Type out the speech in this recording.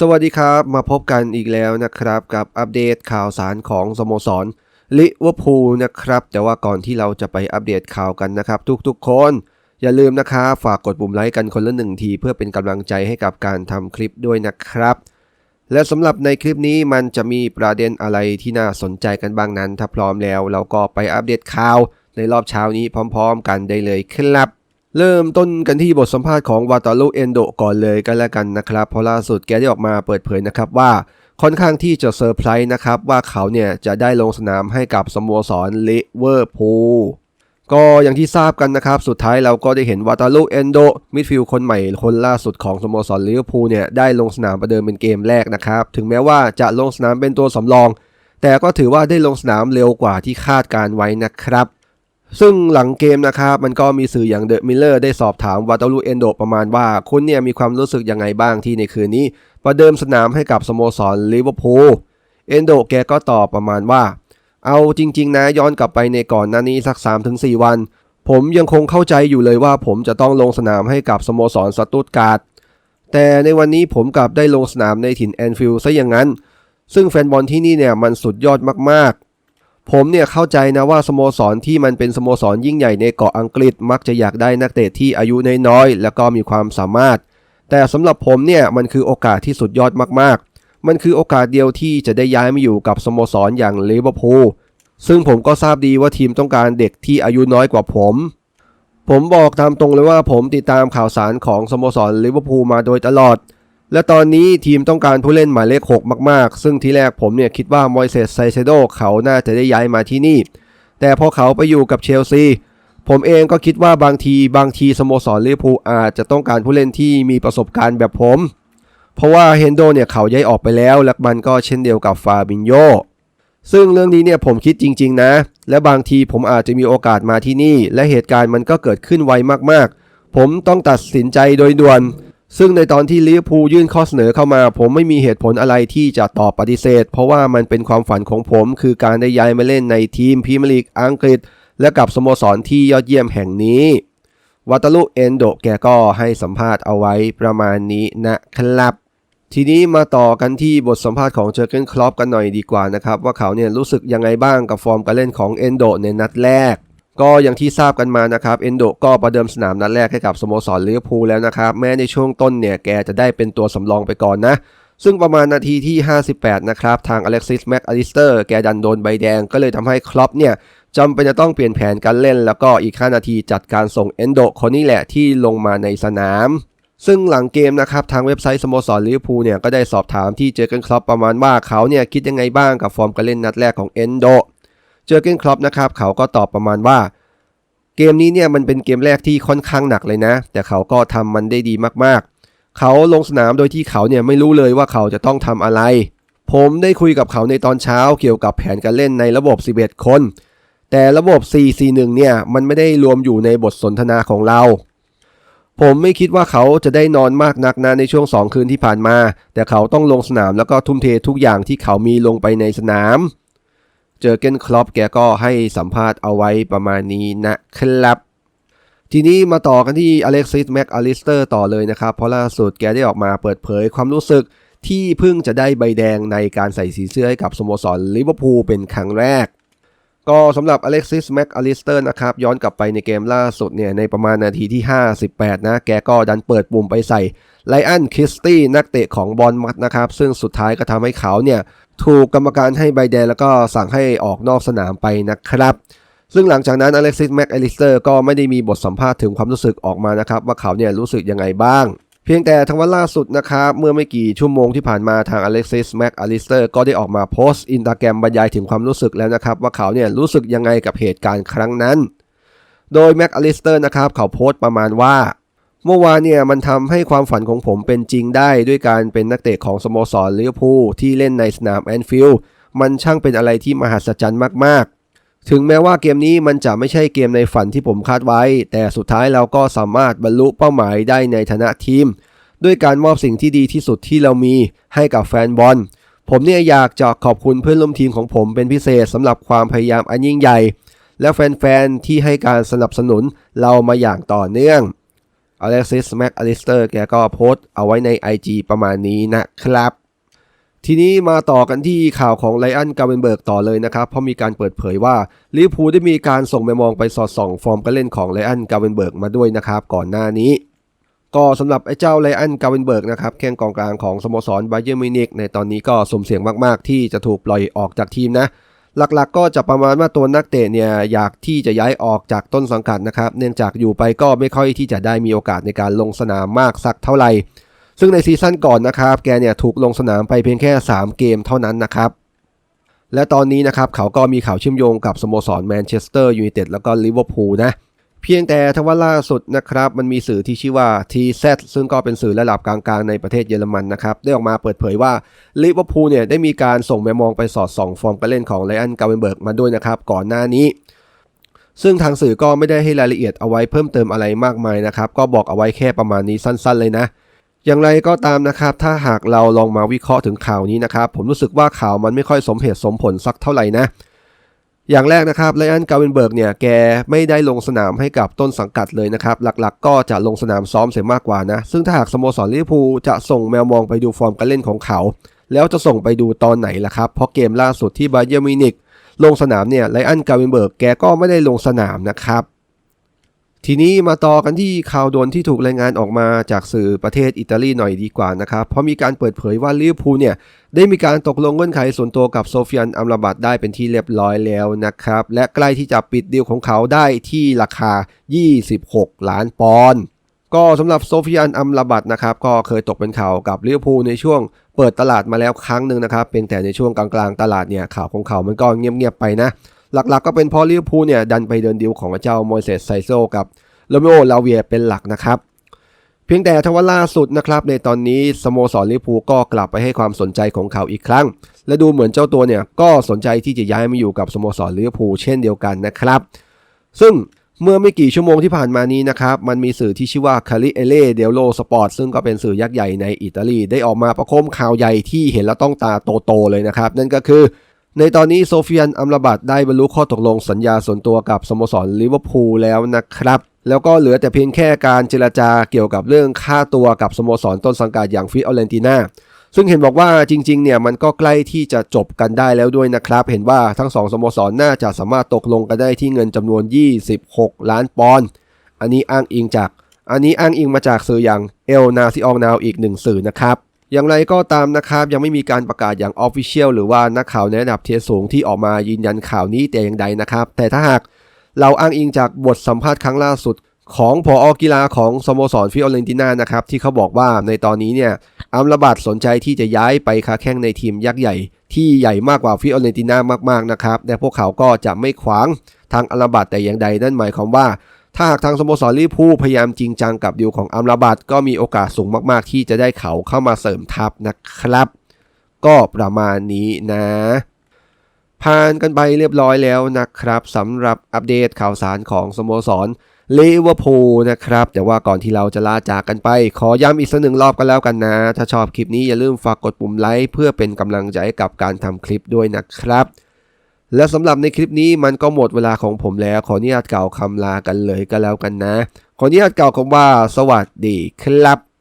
สวัสดีครับ มาพบกันอีกแล้วนะครับ กับอัปเดตข่าวสารของสโมสรลิเวอร์พูลนะครับ แต่ว่าก่อนที่เราจะไปอัปเดตข่าวกันนะครับ ทุกๆคน อย่าลืมนะครับฝากกดปุ่มไลค์กันคนละหนึ่งที เพื่อเป็นกำลังใจให้กับการทำคลิปด้วยนะครับ และสำหรับในคลิปนี้มันจะมีประเด็นอะไรที่น่าสนใจกันบ้างนั้น ถ้าพร้อมแล้ว เราก็ไปอัปเดตข่าวในรอบเช้านี้พร้อม ๆ กันได้เลยครับ เริ่มต้นกันที่บทสัมภาษณ์ของวาตาลุเอนโดก่อนเลยกันแล้วกันนะครับ เพราะล่าสุดแกได้ออกมาเปิดเผยนะครับว่าค่อนข้างที่จะเซอร์ไพรส์นะครับ ว่าเขาเนี่ยจะได้ลงสนามให้กับสโมสรลิเวอร์พูลก็อย่างที่ทราบกันนะครับ สุดท้ายเราก็ได้เห็นวาตาลุเอนโดมิดฟิลด์คนใหม่คนล่าสุดของสโมสรลิเวอร์พูลเนี่ยได้ลงสนามประเดิมเป็นเกมแรกนะครับ ถึงแม้ว่าจะลงสนามเป็นตัวสำรอง แต่ก็ถือว่าได้ลงสนามเร็วกว่าที่คาดการไว้นะครับ ซึ่งหลังเกมนะครับมันก็มีสื่ออย่างเดอะมิลเลอร์ได้สอบถามวาตาลูเอนโดประมาณว่าคุณเนี่ยมีความรู้สึกยังไงบ้างที่ในคืนนี้ ประเดิมสนามให้กับสโมสรลิเวอร์พูลเอนโดแกก็ตอบประมาณว่า เอาจริง ๆ นะย้อนกลับไปในก่อนหน้านี้สัก 3-4 วัน ผมยังคงเข้าใจอยู่เลยว่าผมจะต้องลงสนามให้กับสโมสรสตุตการ์ดแต่ในวันนี้ผมกลับได้ลงสนามในถิ่นแอนฟิลด์ซะอย่างนั้น ซึ่งแฟนบอลที่นี่เนี่ยมันสุดยอดมากๆ ผมเนี่ยเข้าใจนะว่าสโมสรที่มันเป็นสโมสรยิ่งใหญ่ในเกาะอังกฤษมักจะอยากได้นักเตะที่อายุน้อยๆแล้วก็มีความสามารถ แต่สำหรับผมเนี่ยมันคือโอกาสที่สุดยอดมากๆ มันคือโอกาสเดียวที่จะได้ย้ายมาอยู่กับสโมสรอย่างลิเวอร์พูลซึ่งผมก็ทราบดีว่าทีมต้องการเด็กที่อายุน้อยกว่าผม ผมบอกตามตรงเลยว่าผมติดตามข่าวสารของสโมสรลิเวอร์พูลมาโดยตลอด และตอนนี้ทีมต้องการผู้เล่นหมายเลข 6 มากๆ ซึ่งที่แรกผมเนี่ยคิดว่ามอยเซสไซเซโดเขาน่าจะได้ย้ายมาที่นี่ แต่พอเขาไปอยู่กับเชลซีผมเองก็คิดว่าบางทีบางทีสโมสรลิเวอร์พูลอาจจะต้องการผู้เล่นที่มีประสบการณ์แบบผม เพราะว่าเฮนโดเนี่ยเขาย้ายออกไปแล้ว และมันก็เช่นเดียวกับฟาบินโยซึ่งเรื่องนี้เนี่ยผมคิดจริง ๆ นะ และบางทีผมอาจจะมีโอกาสมาที่นี่ และเหตุการณ์มันก็เกิดขึ้นไวมากๆ ผมต้องตัดสินใจโดยด่วน ซึ่งในตอนที่ลิเวอร์พูลยื่นข้อเสนอเข้ามา ผมไม่มีเหตุผลอะไรที่จะตอบปฏิเสธ เพราะว่ามันเป็นความฝันของผม คือการได้ย้ายมาเล่นในทีมพรีเมียร์ลีกอังกฤษ และกับสโมสรที่ยอดเยี่ยมแห่งนี้วัตลุเอนโดแกก็ให้สัมภาษณ์เอาไว้ประมาณนี้นะครับ ทีนี้มาต่อกันที่บทสัมภาษณ์ของเจอร์เกนคลอปกันหน่อยดีกว่านะครับ ว่าเขาเนี่ยรู้สึกยังไงบ้างกับฟอร์มการเล่นของเอนโดในนัดแรก ก็อย่างที่ทราบกันมานะครับเอนโดก็ประเดิมสนามนัดแรกให้กับสโมสรลิเวอร์พูลแล้วนะครับแม้ในช่วงต้นเนี่ยแกจะได้เป็นตัวสำรองไปก่อนนะ ซึ่งประมาณนาทีที่ 58 นะครับ ทางอเล็กซิสแม็กอลิสเตอร์แกดันโดนใบแดงก็เลยทำให้คลอปเนี่ยจำเป็นจะต้องเปลี่ยนแผนการเล่น แล้วก็อีก 5 นาทีจัดการส่งเอนโดคนนี้แหละที่ลงมาในสนาม ซึ่งหลังเกมนะครับทางเว็บไซต์สโมสรลิเวอร์พูลเนี่ยก็ได้สอบถามที่เจอร์เกนคลอปประมาณว่าเขาเนี่ยคิดยังไงบ้างกับฟอร์มการเล่นนัดแรกของเอนโด เจอเกนคลอปนะครับเขาก็ตอบประมาณว่า เกมนี้เนี่ยมันเป็นเกมแรกที่ค่อนข้างหนักเลยนะ แต่เขาก็ทำมันได้ดีมากๆ เขาลงสนามโดยที่เขาเนี่ยไม่รู้เลยว่าเขาจะต้องทำอะไร ผมได้คุยกับเขาในตอนเช้าเกี่ยวกับแผนการเล่นในระบบ 11 คน แต่ระบบ 4-4-1 เนี่ยมันไม่ได้รวมอยู่ในบทสนทนาของเราผมไม่คิดว่าเขาจะได้นอนมากนักนะในช่วง 2 คืนที่ผ่านมา แต่เขาต้องลงสนามแล้วก็ทุ่มเททุกอย่างที่เขามีลงไปในสนาม เจอเกนคลอปแกก็ให้สัมภาษณ์เอาไว้ประมาณนี้นะครับ ทีนี้มาต่อกันที่อเล็กซิสแม็กอลิสเตอร์ต่อเลยนะครับ เพราะล่าสุดแกได้ออกมาเปิดเผยความรู้สึกที่เพิ่งจะได้ใบแดงในการใส่สีเสื้อให้กับสโมสรลิเวอร์พูลเป็นครั้งแรก ก็สำหรับอเล็กซิสแม็กอลิสเตอร์นะครับ ย้อนกลับไปในเกมล่าสุดเนี่ย ในประมาณนาทีที่ 58 นะ แกก็ดันเปิดปุ่มไปใส่ไลอันคิสตี้นักเตะของบอลมัดนะครับ ซึ่งสุดท้ายก็ทำให้เขาเนี่ย ถูกกรรมการให้ใบแดงแล้วก็สั่งให้ออกนอกสนามไปนะครับ ซึ่งหลังจากนั้นอเล็กซิสแม็กอลิสเตอร์ก็ไม่ได้มีบทสัมภาษณ์ถึงความรู้สึกออกมานะครับ ว่าเขาเนี่ยรู้สึกยังไงบ้าง เพียงแต่ทางวันล่าสุดนะครับ เมื่อไม่กี่ชั่วโมงที่ผ่านมาทางอเล็กซิสแม็กอลิสเตอร์ก็ได้ออกมาโพสต์อินสตาแกรมบรรยายถึงความรู้สึกแล้วนะครับ ว่าเขาเนี่ยรู้สึกยังไงกับเหตุการณ์ครั้งนั้น โดยแม็กอลิสเตอร์นะครับเขาโพสต์ประมาณว่า เมื่อวานเนี่ยมันทำให้ความฝันของผมเป็นจริงได้ด้วยการเป็นนักเตะของสโมสรลิเวอร์พูลที่เล่นในสนามแอนฟิลด์มันช่างเป็นอะไรที่มหัศจรรย์มากๆ ถึงแม้ว่าเกมนี้มันจะไม่ใช่เกมในฝันที่ผมคาดไว้ แต่สุดท้ายเราก็สามารถบรรลุเป้าหมายได้ในฐานะทีม ด้วยการมอบสิ่งที่ดีที่สุดที่เรามีให้กับแฟนบอล ผมเนี่ยอยากจะขอบคุณเพื่อนร่วมทีมของผมเป็นพิเศษสำหรับความพยายามอันยิ่งใหญ่ และแฟนๆที่ให้การสนับสนุนเรามาอย่างต่อเนื่อง อเล็กซิสแม็กอลิสเตอร์แกก็โพสต์เอาไว้ใน IG ประมาณนี้นะครับ ทีนี้มาต่อกันที่ข่าวของไลอันกาเวนเบิร์กต่อเลยนะครับ เพราะมีการเปิดเผยว่าลิเวอร์พูลได้มีการส่งไปมองไปสอดส่อง ฟอร์มการเล่นของไลอันกาเวนเบิร์กมาด้วยนะครับ ก่อนหน้านี้ ก็สำหรับไอ้เจ้าไลอันกาเวนเบิร์กนะครับแข้งกองกลางของสโมสรไบเยอร์มิวนิกในตอนนี้ก็สมเสียงมากๆ ที่จะถูกปล่อยออกจากทีมนะ หลักๆก็จะประมาณว่าตัวนักเตะเนี่ยอยากที่จะย้ายออกจากต้นสังกัดนะครับ เนื่องจากอยู่ไปก็ไม่ค่อยที่จะได้มีโอกาสในการลงสนามมากสักเท่าไหร่ ซึ่งในซีซั่นก่อนนะครับ แกเนี่ยถูกลงสนามไปเพียงแค่ 3 เกมเท่านั้นนะครับ และตอนนี้นะครับเขาก็มีข่าวเชื่อมโยงกับสโมสรแมนเชสเตอร์ยูไนเต็ดแล้วก็ลิเวอร์พูลนะ เพียงแต่ทว่าล่าสุดนะครับ มันมีสื่อที่ชื่อว่า TZ ซึ่งก็เป็นสื่อระดับกลางๆ ในประเทศเยอรมันนะครับ ได้ออกมาเปิดเผยว่าลิเวอร์พูลเนี่ยได้มีการส่งแมมองไปสอดส่องฟอร์มการเล่นของไลอันกาเวนเบิร์กมาด้วยนะครับ ก่อนหน้านี้ ซึ่งทางสื่อก็ไม่ได้ให้รายละเอียดเอาไว้เพิ่มเติมอะไรมากมายนะครับ ก็บอกเอาไว้แค่ประมาณนี้สั้นๆ เลยนะอย่างไรก็ตามนะครับ ถ้าหากเราลองมาวิเคราะห์ถึงข่าวนี้นะครับ ผมรู้สึกว่าข่าวมันไม่ค่อยสมเหตุสมผลสักเท่าไหร่นะ อย่างแรกนะครับไลอันกาเวนเบิร์กเนี่ยแกไม่ได้ลงสนามให้กับต้นสังกัดเลยนะครับ หลักๆ ก็จะลงสนามซ้อมเสียมากกว่านะ ซึ่งถ้าหากสโมสรลิเวอร์พูลจะส่งแมวมองไปดูฟอร์มการเล่นของเขา แล้วจะส่งไปดูตอนไหนล่ะครับ เพราะเกมล่าสุดที่บาเยอร์มิวนิกลงสนามเนี่ยไลอันกาเวนเบิร์กแกก็ไม่ได้ลงสนามนะครับ ทีนี้มาต่อกันที่ข่าวด่วนที่ถูกรายงานออกมาจากสื่อประเทศอิตาลีหน่อยดีกว่านะครับ เพราะมีการเปิดเผยว่าลิเวอร์พูลเนี่ยได้มีการตกลงเงื่อนไขส่วนตัวกับโซเฟียนอัมราบัตได้เป็นที่เรียบร้อยแล้วนะครับ และใกล้ที่จะปิดดีลของเขาได้ที่ราคา 26 ล้านปอนด์ก็สำหรับโซเฟียนอัมราบัตนะครับก็เคยตกเป็นข่าวกับลิเวอร์พูลในช่วงเปิดตลาดมาแล้วครั้งหนึ่งนะครับเพียงแต่ในช่วงกลางๆ ตลาดเนี่ยข่าวของเขามันก็เงียบๆไปนะ หลักๆก็เป็นเพราะลิเวอร์พูลเนี่ยดันไปเดินดีลของเจ้าโมเสสไซโซกับโรเมโอลาเวียเป็นหลักนะครับ เพียงแต่ทว่าล่าสุดนะครับในตอนนี้สโมสรลิเวอร์พูลก็กลับไปให้ความสนใจของเขาอีกครั้ง และดูเหมือนเจ้าตัวเนี่ยก็สนใจที่จะย้ายมาอยู่กับสโมสรลิเวอร์พูลเช่นเดียวกันนะครับ ซึ่งเมื่อไม่กี่ชั่วโมงที่ผ่านมานี้นะครับ มันมีสื่อที่ชื่อว่าคาริเอเล่เดลโลสปอร์ตซึ่งก็เป็นสื่อยักษ์ใหญ่ในอิตาลี ได้ออกมาประโคมข่าวใหญ่ที่เห็นแล้วต้องตาโตๆเลยนะครับ นั่นก็คือ ในตอนนี้โซเฟียนอัมราบัตได้บรรลุข้อตกลงสัญญาส่วนตัวกับสโมสรลิเวอร์พูลแล้วนะครับ แล้วก็เหลือแต่เพียงแค่การเจรจาเกี่ยวกับเรื่องค่าตัวกับสโมสรต้นสังกัดอย่างฟิออเรนติน่าซึ่งเห็นบอกว่าจริงๆเนี่ยมันก็ใกล้ที่จะจบกันได้แล้วด้วยนะครับ เห็นว่าทั้งสองสโมสรน่าจะสามารถตกลงกันได้ที่เงินจำนวน 26 ล้านปอนด์อันนี้อ้างอิงจาก อันนี้อ้างอิงมาจากสื่ออย่างเอลนาซิอองนาวอีกหนึ่งสื่อนะครับ อย่างไรก็ตามนะครับยังไม่มีการประกาศอย่างออฟฟิเชียลหรือว่านักข่าวในระดับเทียสูงที่ออกมายืนยันข่าวนี้แต่อย่างใดนะครับ แต่ถ้าหากเราอ้างอิงจากบทสัมภาษณ์ครั้งล่าสุด ของผอกีฬาของสโมสรฟิออเรนติน่านะครับที่เขาบอกว่าในตอนนี้เนี่ยอัมราบัตสนใจที่จะย้ายไปค้าแข่งในทีมยักษ์ใหญ่ ที่ใหญ่มากกว่าฟิออเรนติน่ามากๆนะครับแต่พวกเขาก็จะไม่ขวางทางอัมราบัตแต่อย่างใดนั่นหมายความว่า ถ้าหากทางสโมสรลิเวอร์พูลพยายามจริงจังกับดีลของอัมราบัตก็มีโอกาสสูงมากๆ ที่จะได้เขาเข้ามาเสริมทัพนะครับ ก็ประมาณนี้นะผ่านกันไปเรียบร้อยแล้วนะครับสำหรับอัปเดตข่าวสารของสโมสรลิเวอร์พูลนะครับ แต่ว่าก่อนที่เราจะลาจากกันไป ขอย้ำอีกสักหนึ่งรอบกันแล้วกันนะ ถ้าชอบคลิปนี้อย่าลืมฝากกดปุ่มไลค์เพื่อเป็นกำลังใจกับการทำคลิปด้วยนะครับ และสำหรับในคลิปนี้มันก็หมดเวลาของผมแล้ว ขออนุญาตกล่าวคำลากันเลยก็แล้วกันนะ ขออนุญาตกล่าวคำว่า สวัสดีครับ